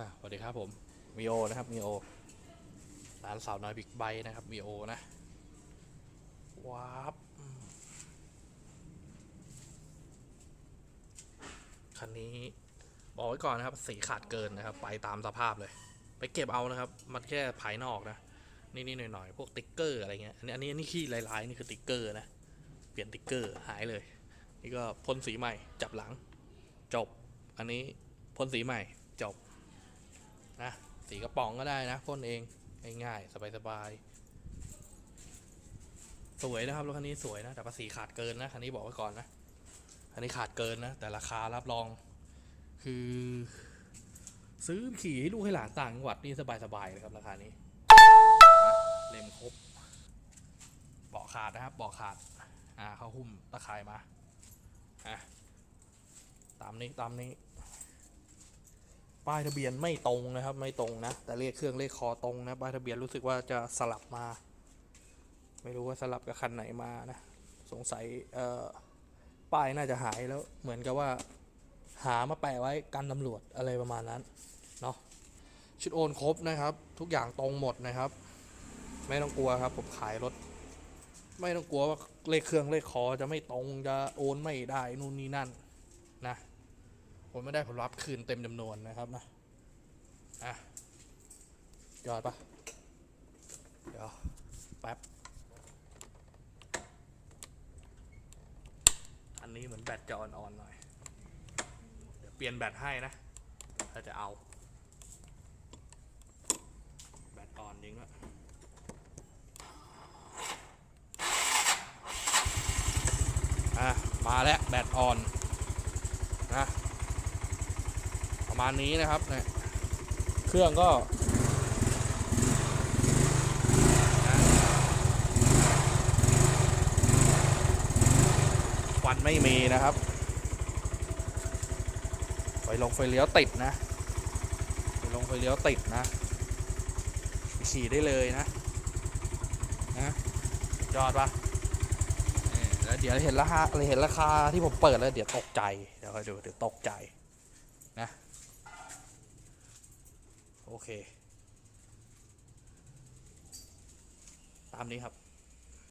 อะสวัสดีครับผมมีโอนะครับมีโอร้านสาวน้อยบิ๊กไบค์นะครับมีโอนะว้าบคันนี้บอกไว้ก่อนนะครับ สีขาดเกินนะครับ ไปตามสภาพเลย ไปเก็บเอานะครับ มันแค่ภายนอกนะนี่ๆหน่อยๆพวกติ๊กเกอร์อะไรเงี้ยอันนี้อันนี้อันนี้ขี้ลายๆนี่คือติ๊กเกอร์นะเปลี่ยนติ๊กเกอร์หายเลย นี่ก็พ่นสีใหม่จับหลัง จบ อันนี้พ่นสีใหม่จบ นะสีกระป๋องก็ได้นะพ่นเองง่ายๆสบายๆสวยนะครับรถคันนี้สวยนะแต่ภาษีขาดเกินนะคันนี้บอกไว้ก่อนนะคันนี้ขาดเกินนะแต่ราคารับรอง คือ ซื้อขี่ให้ลูกให้หลานต่างจังหวัดนี่สบายๆเลยครับราคานี้นะเล่มครบเบาะขาดนะครับเบาะขาดอ่าเขาหุ้มตะข่ายมาอะตามนี้ตามนี้ ป้ายทะเบียนไม่ตรงนะครับ ไม่ตรงนะ แต่เลขเครื่องเลขคอตรงนะป้ายทะเบียนรู้สึกว่าจะสลับมา ไม่รู้ว่าสลับกับคันไหนมานะ สงสัยเอ่อป้ายน่าจะหายแล้วเหมือนกับว่า หามาแปะไว้กันตำรวจอะไรประมาณนั้นเนาะชุดโอนครบนะครับ ทุกอย่างตรงหมดนะครับ ไม่ต้องกลัวครับ ผมขายรถ ไม่ต้องกลัวว่าเลขเครื่องเลขคอจะไม่ตรงจะโอนไม่ได้นู่นนี่นั่นนะ ผมไม่ได้ผลลัพธ์คืนเต็มจำนวนนะครับนะอะยอดปะเดี๋ยวแป๊บ อันนี้เหมือนแบตจะอ่อนๆหน่อย เดี๋ยวเปลี่ยนแบตให้นะ ถ้าจะเอา แบตอ่อนจริงด้วอะ มาแล้วแบตอ่อนนะ ประมาณนี้นะครับเนี่ยเครื่องก็ควันไม่มีนะครับ ไฟลงไฟเลี้ยวติดนะไฟลงไฟเลี้ยวติดนะ ขี่ได้เลยนะนะยอดปะแล้วเดี๋ยวเห็นราคาเห็นราคาที่ผมเปิดแล้วเดี๋ยวตกใจ เดี๋ยวคอยดูเดี๋ยวตกใจนะ โอเค ตามนี้ครับ